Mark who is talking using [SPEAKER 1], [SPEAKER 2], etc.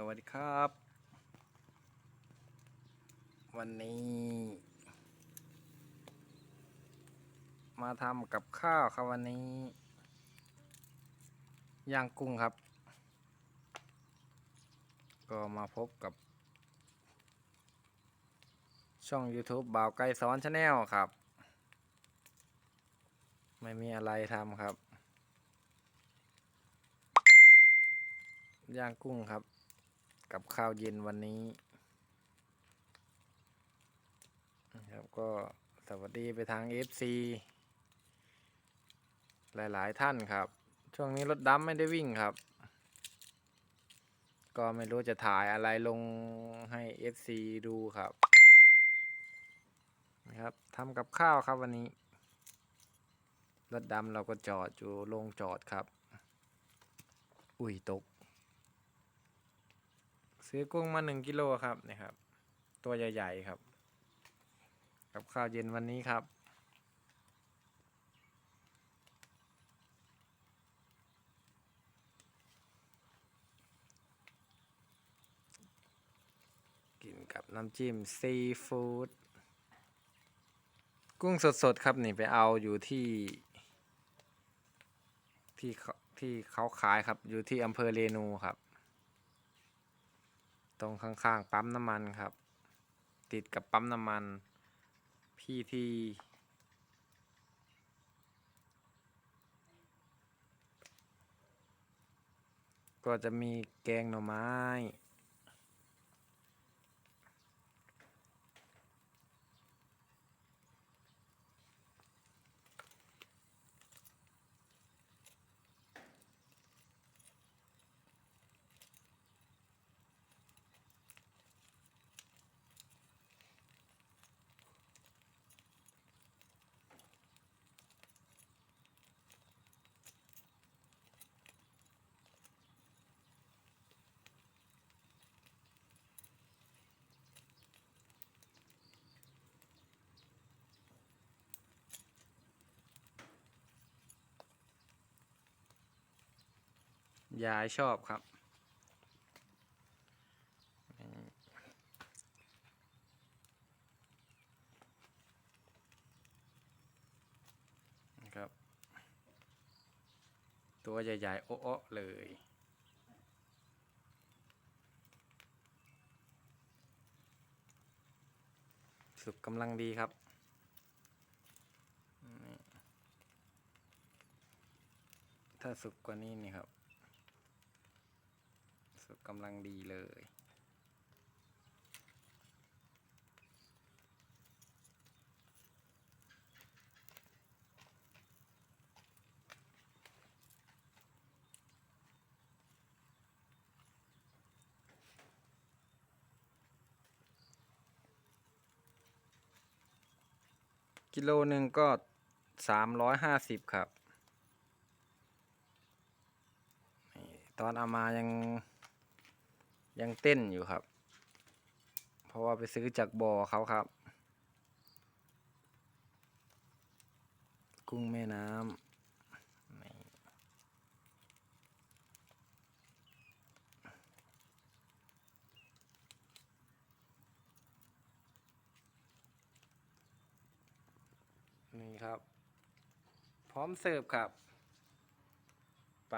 [SPEAKER 1] สวัสดีครับ วันนี้ มาทำกับข้าวครับวันนี้ย่างกุ้งครับ ก็มาพบกับ ช่อง YouTube บ่าวไก่สอนชาแนลครับ ไม่มีอะไรทำครับย่างกุ้งครับ กับข้าวเย็นวันนี้นะครับก็สวัสดีไปทาง FC หลายๆท่านครับ ช่วงนี้รถดำไม่ได้วิ่งครับ ก็ไม่รู้จะถ่ายอะไรลงให้ FC ดูครับนะครับทำกับข้าวครับวันนี้ รถดำเราก็จอดอยู่ลงจอดครับ อุ้ยตก ซื้อกุ้งมาหนึ่งกิโลครับนี่ครับ ตัวใหญ่ ๆ ครับ กับข้าวเย็นวันนี้ครับ กินกับน้ำจิ้มซีฟู้ดกุ้งสด ๆ ครับ นี่ไปเอาอยู่ที่ ที่เขาที่เขาขายครับอยู่ที่อำเภอเรนูครับ ตรงข้างๆปั๊มน้ำมันครับ ติดกับปั๊มน้ำมันพีทีก็จะมีแกงหน่อไม้ ยายชอบครับ นะครับ ตัวใหญ่ๆโอ๊ะเลยสุกกำลังดีครับถ้าสุกกว่านี้นี่ครับ สุกกำลังดีเลย กิโลหนึ่งก็สามร้อยห้าสิบครับตอนเอามายัง ยังเต้นอยู่ครับ เพราะว่าไปซื้อจากบ่อเขาครับ กุ้งแม่น้ำนี่นี่ครับ พร้อมเสิร์ฟครับ ไป